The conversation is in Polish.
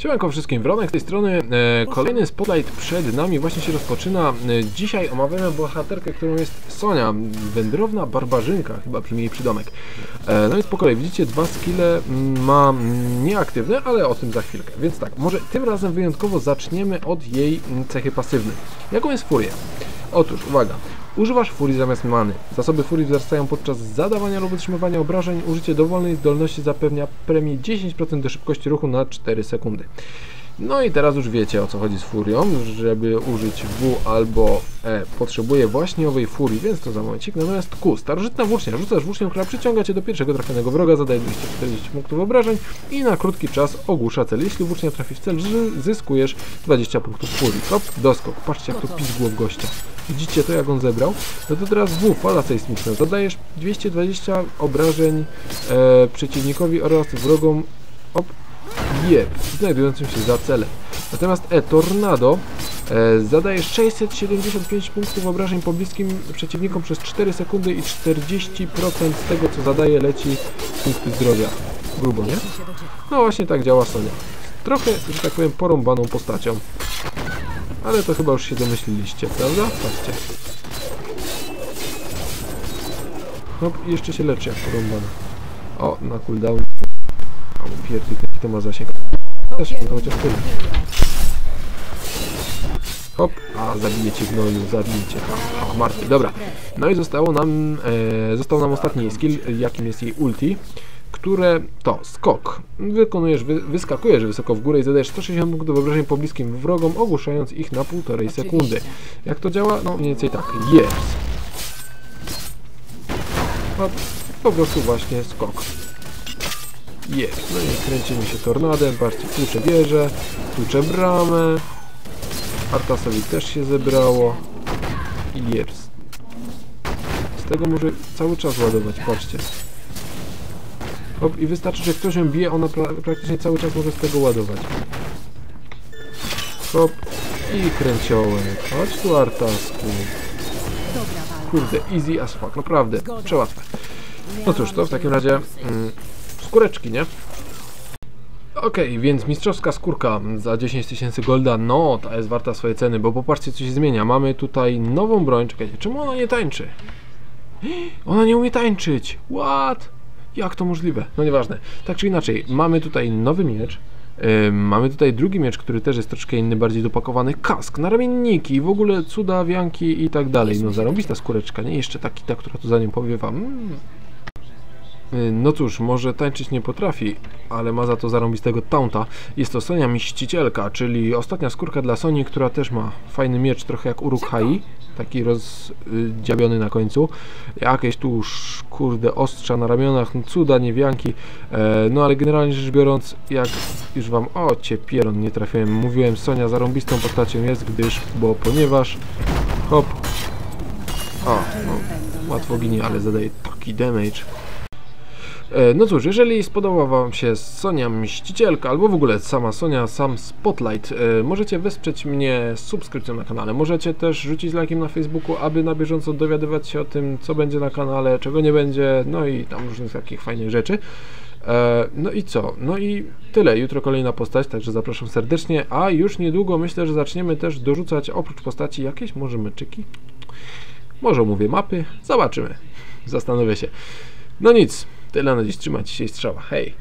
Siemanko wszystkim, Wronek z tej strony. E, kolejny spotlight przed nami właśnie się rozpoczyna. E, dzisiaj omawiamy bohaterkę, którą jest Sonia, wędrowna barbarzynka, chyba brzmi jej przydomek. E, no więc po kolei, widzicie, dwa skille ma nieaktywne, ale o tym za chwilkę. Więc tak, może tym razem wyjątkowo zaczniemy od jej cechy pasywnej. Jaką jest furia? Otóż, uwaga, Używasz furii zamiast many. Zasoby furii wzrastają podczas zadawania lub utrzymywania obrażeń. Użycie dowolnej zdolności zapewnia premię 10% do szybkości ruchu na 4 sekundy. No i teraz już wiecie o co chodzi z furią, żeby użyć W albo E potrzebuje właśnie owej furii, więc to za momencik. Natomiast Q, starożytna włócznia, rzucasz włócznią, która przyciąga Cię do pierwszego trafionego wroga, zadaje 240 punktów obrażeń i na krótki czas ogłusza cel. Jeśli włócznia trafi w cel, zyskujesz 20 punktów furii. Hop, doskok, patrzcie jak to pizgło w gościa. Widzicie to jak on zebrał? No to teraz W, fala sejsmiczna, zadajesz 220 obrażeń e, przeciwnikowi oraz wrogom op, je, znajdującym się za celem. Natomiast E, Tornado e, zadaje 675 punktów obrażeń pobliskim przeciwnikom przez 4 sekundy i 40% z tego co zadaje leci punkty zdrowia. Grubo, nie? No właśnie tak działa Sonia. Trochę, że tak powiem, porąbaną postacią. Ale to chyba już się domyśliliście, prawda? Patrzcie. No jeszcze się leczy jak porąbana. O, na cooldown. O, pierdolę, to ma zasięg. Też no, chociaż tyle. Hop, a zabijecie gnoju, zabijecie. Ha, ha, martwy, dobra. No i zostało nam, e, został nam ostatni skill, jakim jest jej ulti które to skok. Wykonujesz, wy, wyskakujesz wysoko w górę i zadajesz 160 punktów obrażeń pobliskim wrogom, ogłuszając ich na półtorej sekundy. Jak to działa? No mniej więcej tak. Yes. Hop, po prostu właśnie skok. Jest. No i kręcimy się tornadem. Patrzcie, klucze bierze, klucze bramę. Artasowi też się zebrało. Jest. Z tego może cały czas ładować, patrzcie. Hop, I wystarczy, że ktoś ją bije, ona pra praktycznie cały czas może z tego ładować. Hop. I kręciołek. Chodź tu, Artasku. Kurde, easy as fuck, naprawdę, przełatwe. No cóż, to w takim razie mm, skóreczki, nie? Okej, okay, więc mistrzowska skórka za 10 tysięcy golda, no, ta jest warta swojej ceny, bo popatrzcie, co się zmienia. Mamy tutaj nową broń, czekajcie, czemu ona nie tańczy? Ona nie umie tańczyć, what? Jak to możliwe? No nieważne. Tak czy inaczej, mamy tutaj nowy miecz, Yy, mamy tutaj drugi miecz, który też jest troszkę inny, bardziej dopakowany. Kask, naramienniki, w ogóle cuda, wianki i tak dalej. No zarobista skóreczka, nie? Jeszcze ta, która tu za nim powiewa. Mm. Yy, no cóż, może tańczyć nie potrafi, ale ma za to zarąbistego taunta. Jest to Sonia Miścicielka, czyli ostatnia skórka dla Soni, która też ma fajny miecz, trochę jak Uruk-hai taki rozdziabiony na końcu. Jakieś tu kurde ostrza na ramionach, no cuda, niewianki. E, no ale generalnie rzecz biorąc, jak już wam, o cię pieron, nie trafiłem, mówiłem, Sonia zarąbistą postacią jest, gdyż, bo ponieważ, hop, o, no, łatwo ginie, ale zadaje taki damage. E, no cóż, jeżeli spodoba Wam się Sonia Mścicielka, albo w ogóle sama Sonia, sam Spotlight, e, możecie wesprzeć mnie subskrypcją na kanale. Możecie też rzucić lajkiem na Facebooku, aby na bieżąco dowiadywać się o tym, co będzie na kanale, czego nie będzie, no i tam różnych takich fajnych rzeczy. E, no i co? No i tyle. Jutro kolejna postać, także zapraszam serdecznie, a już niedługo myślę, że zaczniemy też dorzucać oprócz postaci jakieś może meczyki. Może mówię mapy, zobaczymy. Zastanowię się. No nic, Tyle na dziś, trzymajcie się i strzała. Hej!